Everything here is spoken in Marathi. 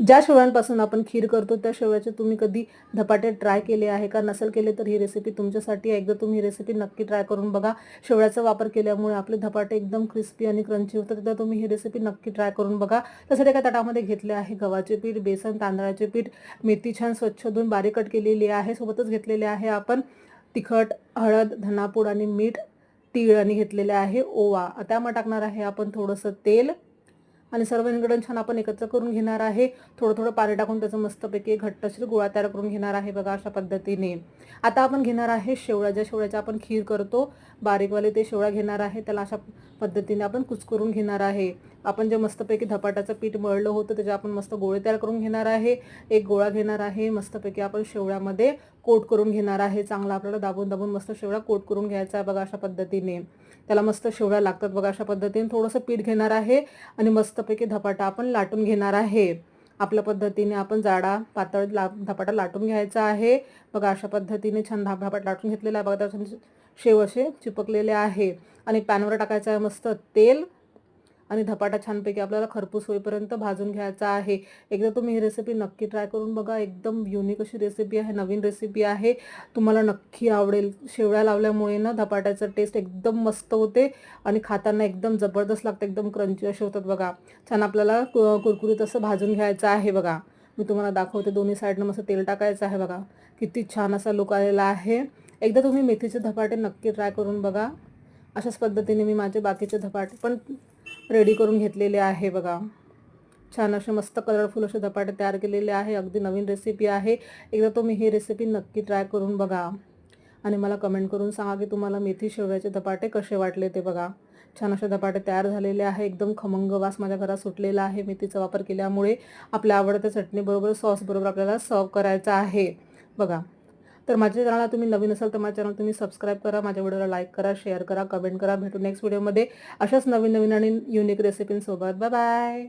ज्या शेवळ्यांपासून आपण खीर करतो त्या शेवळ्याचे तुम्ही कधी धपाटे ट्राय केले आहे का? नसेल केले तर ही रेसिपी तुमच्यासाठी. एकदा तुम्ही ही रेसिपी नक्की ट्राय करून बघा. शेवळ्याचा वापर केल्यामुळे आपले धपाटे एकदम क्रिस्पी आणि क्रंची होतात. तर तुम्ही ही रेसिपी नक्की ट्राय करून बघा. त्यासाठी एका तटामध्ये घेतले आहे गव्हाचे पीठ बेसन तांदळाचे पीठ. मेथी छान स्वच्छ धुवून बारीक कट केलेली आहे. सोबतच घेतलेले आहे आपण तिखट हळद धनापूड आणि मीठ तीळ आणि घेतलेले आहे ओवा. त्यामुळे टाकणार आहे आपण थोडंसं तेल. आणि सर्व इन्ग्रेडियंट छान आपण एकत्र करून घेणार आहे. थोडं थोडं पाणी टाकून त्याचं मस्तपैकी घट्टशीर गोळा तयार करून घेणार आहे बघा अशा पद्धतीने. आता आपण घेणार आहे शेवळ्या. ज्या शेवळ्याच्या आपण खीर करतो बारीकवाले ते शेवळा घेणार आहे. त्याला अशा पद्धतीने आपण कुचकरून घेणार आहे. आपण जे मस्तपैकी धपाट्याचं पीठ मळलं होतं त्याचे आपण मस्त गोळे तयार करून घेणार आहे. एक गोळा घेणार आहे. मस्तपैकी आपण शेवळ्यामध्ये कोट करून घेणार आहे. चांगला आपल्याला दाबून दाबून मस्त शेवळा कोट करून घ्यायचा आहे बघा अशा पद्धतीने. त्याला मस्त शेवळ्या लागतात बघा अशा पद्धतीने. थोडंसं पीठ घेणार आहे आणि मस्तपैकी धपाटा आपण लाटून घेणार आहे. आपल्या पद्धतीने आपण जाडा पातळ ला धपाटा लाटून घ्यायचा आहे. बघा अशा पद्धतीने छान धा धपाटा लाटून घेतलेला आहे. बघा त्याच्या शेव असे चिपकलेले आहे. आणि पॅनवर टाकायचं आहे मस्त तेल. आणि धपाटा छानपैकी आपल्याला खरपूस होईपर्यंत भाजून घ्यायचा आहे. एकदा तुम्ही ही रेसिपी नक्की ट्राय करून बघा. एकदम युनिक अशी रेसिपी आहे. नवीन रेसिपी आहे. तुम्हाला नक्की आवडेल. शेवळ्या लावल्यामुळे ना धपाट्याचं टेस्ट एकदम मस्त होते आणि खाताना एकदम जबरदस्त लागतं. एकदम क्रंची असे होतात बघा. छान आपल्याला कु- कुरकुरीत असं भाजून घ्यायचं आहे बघा. मी तुम्हाला दाखवते. दोन्ही साईडनं मस्त तेल टाकायचं आहे बघा. किती छान असा लुक आलेला आहे. एकदा तुम्ही मेथीचे धपाटे नक्की ट्राय करून बघा. अशाच पद्धतीने मी माझे बाकीचे धपाटे पण रेडी करून घेतलेले आहे बघा. छान असे मस्त कलरफुल असे धपाटे तयार केलेले आहे. अगदी नवीन रेसिपी आहे. एकदा तुम्ही ही रेसिपी नक्की ट्राय करून बघा. आणि मला कमेंट करून सांगा की तुम्हाला मेथी शेवयाचे धपाटे कसे वाटले ते बघा. छान असे धपाटे तयार झालेले आहे. एकदम खमंग वास माझ्या घरात सुटलेला आहे. मेथीचा वापर केल्यामुळे आपल्या आवडत्या चटणीबरोबर सॉसबरोबर आपल्याला सर्व करायचा आहे. बघा. तर माझ्या चॅनलला तुम्ही नवीन असाल तर माझ्या चॅनल तुम्ही सबस्क्राईब करा माझ्या व्हिडिओला लाईक करा शेअर करा कमेंट करा. भेटू नेक्स्ट व्हिडिओमध्ये अशाच नवीन नवीन आणि युनिक रेसिपींसोबत बाय बाय